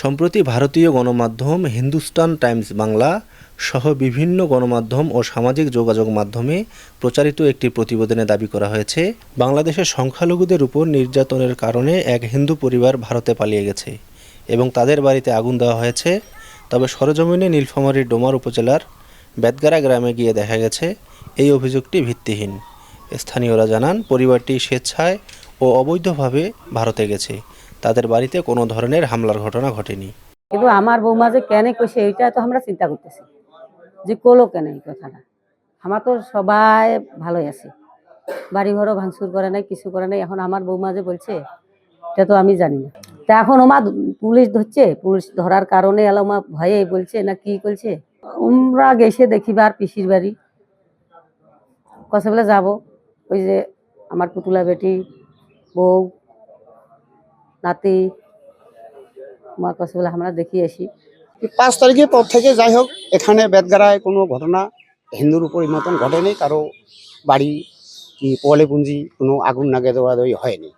সম্প্রতি ভারতীয় গণমাধ্যম হিন্দুস্তান টাইমস বাংলা সহ বিভিন্ন গণমাধ্যম ও সামাজিক যোগাযোগ মাধ্যমে প্রচারিত একটি প্রতিবেদনে দাবি করা হয়েছে, বাংলাদেশের সংখ্যালঘুদের উপর নির্যাতনের কারণে এক হিন্দু পরিবার ভারতে পালিয়ে গেছে এবং তাদের বাড়িতে আগুন দেওয়া হয়েছে। তবে সরজমিনে নীলফামারীর ডোমার উপজেলার বেদগাড়া গ্রামে গিয়ে দেখা গেছে, এই অভিযোগটি ভিত্তিহীন। স্থানীয়রা জানান, পরিবারটি স্বেচ্ছায় ও অবৈধভাবে ভারতে গেছে। তাদের বাড়িতে কোনো ধরনের হামলার ঘটনা ঘটেনি। কিন্তু আমার বৌমা যে কেন কইছে, এইটা তো আমরা চিন্তা করতেছি। যে কলো কেন এই কথাটা? আমার তো সবাই ভালোই আছে। বাড়ি ঘরও ভাঙচুর করে নাই, কিছু করে নাই। এখন আমার বৌমা যে বলছে, এটা তো আমি জানি না। তা এখন ওমা পুলিশ ধরছে, পুলিশ ধরার কারণে এলো মা ভয়ে বলছে, না, কি বলছে আমরা গেছে দেখিবার পিসির বাড়ি। কষে বলে যাব, ওই যে আমার পুতুলা বেটি, বউ নাতি মা কষে বলে আমরা দেখি আসি পাঁচ তারিখের পর থেকে যাই হোক এখানে বেদগাড়ায় কোনো ঘটনা হিন্দুর উপর মতন ঘটেনি কারও বাড়ি কি পলে পুঞ্জি কোনো আগুন নাগে দেওয়া দেওয়াই হয়নি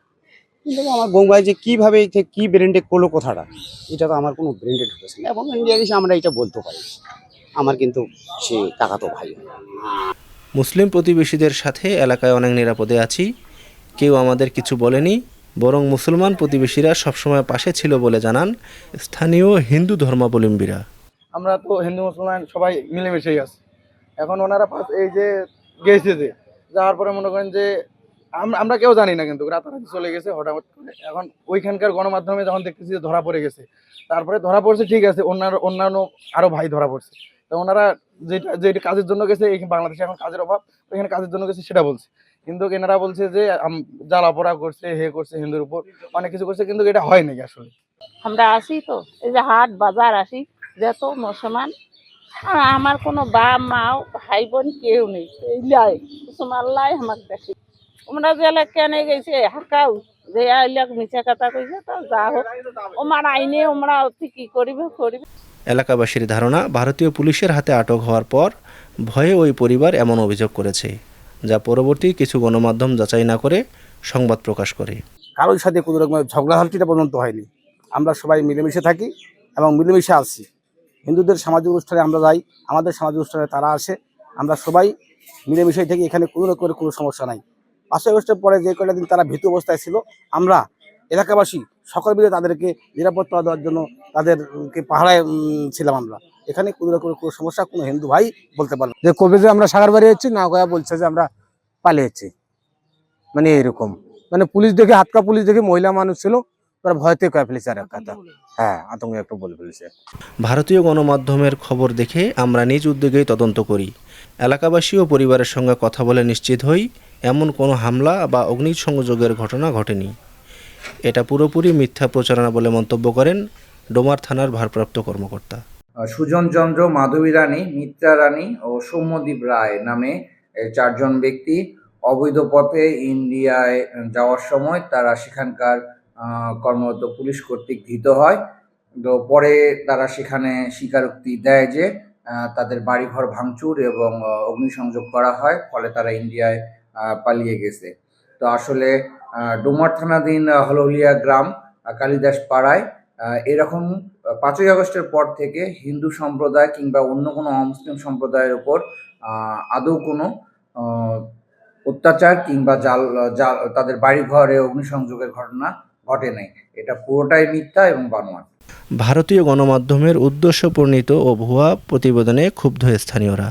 কিন্তু আমার বৌমাই যে কীভাবে যে কী ব্রেন্ডে করল কথাটা এটা তো আমার কোনো ব্রেন্ডে ঢুকেছে না এবং ইন্ডিয়া এসে আমরা এটা বলতে পারি। আমার কিন্তু সে কাকাতো ভাই মুসলিম প্রতিবেশীদের সাথে এলাকায় অনেক নিরাপদে আছি। কেউ আমাদের কিছু বলেনি। বরং মুসলমান প্রতিবেশীরা সবসময় পাশে ছিল বলে জানান স্থানীয় হিন্দু ধর্মাবলম্বীরা। আমরা তো হিন্দু, মুসলমান সবাই মিলেমিশেই আছি। এখন ওনারা এই যে গেছে যে, যাওয়ার পরে মনে করেন যে আমরা কেউ জানি না কিন্তু, রাতারাতি চলে গেছে, হঠাৎ করে এখন ওইখানকার গণমাধ্যমে যখন দেখতেছি যে ধরা পড়ে গেছে, তারপরে ধরা পড়ছে ঠিক আছে, অন্যান্য অন্যান্য আরও ভাই ধরা পড়ছে। তো ওনারা যেটা যেটা কাজের জন্য গেছে বাংলাদেশে এখন কাজের অভাব, ওইখানে কাজের জন্য গেছে সেটা বলছে। কিন্তু এনারা বলছে যে আম- জ্বালাপোড়া করছে হে করছে হিন্দুর উপর অনেক কিছু করছে কিন্তু এটা হয় নাকি আসলে? আমরা আসি তো এই যে হাট বাজার আসি যত মুসলমান আর আমার কোনো বা মাও ভাই বোন কেউ নেই এইলাই মুসলমানলাই আমাকে দেখি। আমরা জেলে কেন গেছে হাকাও যে আইলাক মিছা কথা কইছে তো যা হোক ওমার আইনে ওমরা অতি কি করিবে করিবে। এলাকাবাসীর ধারণা ভারতীয় পুলিশের হাতে আটক হওয়ার পর ভয়ে ওই পরিবার এমন অভিযোগ করেছে। যা পরবর্তী কিছু গণমাধ্যম যাচাই না করে সংবাদ প্রকাশ করে। কারোর সাথে কোনো রকমের ঝগড়াঝাটিটা পর্যন্ত হয়নি। আমরা সবাই মিলেমিশে থাকি এবং মিলেমিশে আছি। হিন্দুদের সামাজিক অনুষ্ঠানে আমরা যাই, আমাদের সামাজিক অনুষ্ঠানে তারা আসে, আমরা সবাই মিলেমিশে থাকি, এখানে কোনো রকমের কোনো সমস্যা নাই। পাঁচই আগস্টের পরে যে কয়টা দিন তারা ভীতু অবস্থায় ছিল, আমরা এলাকাবাসী সকল মিলে তাদেরকে নিরাপত্তা দেওয়ার জন্য তাদেরকে পাহারায় ছিলাম আমরা। এখানে কোনো রকমের কোনো সমস্যা কোনো হিন্দু ভাই বলতে পারবে যে কবে যে আমরা সাগর বাড়ি যাচ্ছি না কয়া বলছে যে আমরা পালিয়েছি। মানে এরকম মানে পুলিশ দেখে হাতকা পুলিশ দেখে মহিলা মানুষ ছিল ওরা ভয়তে কয়ে ফেলেছে আর কথা। হ্যাঁ আতঙ্ক একটা বলে ফেলেছে। ভারতীয় গণমাধ্যমের খবর দেখে আমরা নিজ উদ্যোগেই তদন্ত করি। এলাকাবাসী ও পরিবারের সঙ্গে কথা বলে নিশ্চিত হই এমন কোনো হামলা বা অগ্নিসংযোগের ঘটনা ঘটেনি। এটা পুরোপুরি মিথ্যা প্রচারণা বলে মন্তব্য করেন ডোমার থানার ভারপ্রাপ্ত কর্মকর্তা। সুজন চন্দ্র, মাধবী রানী, মিত্রা রানী ও সৌম্যদীপ রায় নামে চারজন ব্যক্তি অবৈধ পথে ইন্ডিয়ায় যাওয়ার সময় তারা সেখানকার কর্মরত পুলিশ কর্তৃক ধৃত হয়। তো পরে তারা সেখানে স্বীকারোক্তি দেয় যে তাদের বাড়িঘর ভাঙচুর এবং অগ্নিসংযোগ করা হয়, ফলে তারা ইন্ডিয়ায় পালিয়ে গেছে। তো আসলে ডোমার থানাধীন হলহলিয়া গ্রাম কালিদাস পাড়ায় এরকম পাঁচই আগস্টের পর থেকে হিন্দু সম্প্রদায় কিংবা অন্য কোনো অমুসলিম সম্প্রদায়ের ওপর আদৌ কোনো অত্যাচার কিংবা জাল জাল তাদের বাড়ি ঘরে অগ্নিসংযোগের ঘটনা ঘটে নাই। এটা পুরোটাই মিথ্যা এবং বানোয়াট। ভারতীয় গণমাধ্যমের উদ্দেশ্য প্রণীত ও ভুয়া প্রতিবেদনে ক্ষুব্ধ স্থানীয়রা।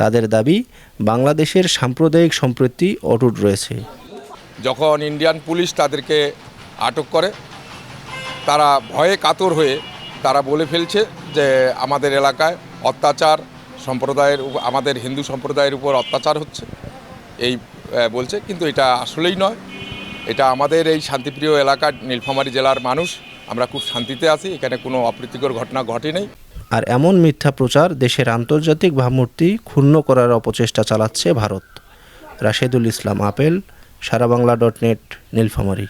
তাদের দাবি বাংলাদেশের সাম্প্রদায়িক সম্প্রীতি অটুট রয়েছে। যখন ইন্ডিয়ান পুলিশ তাদেরকে আটক করে তারা ভয়ে কাতর হয়ে তারা বলে ফেলছে যে আমাদের এলাকায় অত্যাচার সম্প্রদায়ের আমাদের হিন্দু সম্প্রদায়ের উপর অত্যাচার হচ্ছে। এই বলছে, কিন্তু এটা আসলেই নয়। এটা আমাদের এই শান্তিপ্রিয় এলাকার নীলফামারী জেলার মানুষ, আমরা খুব শান্তিতে আছি, এখানে কোনো অপ্রীতিকর ঘটনা ঘটেনি আর এমন মিথ্যা প্রচার দেশের আন্তর্জাতিক ভাবমূর্তি ক্ষুণ্ণ করার অপচেষ্টা চালাচ্ছে Bharat. Rashedul Islam Apel, Sara Bangla dot net, Nilphamari.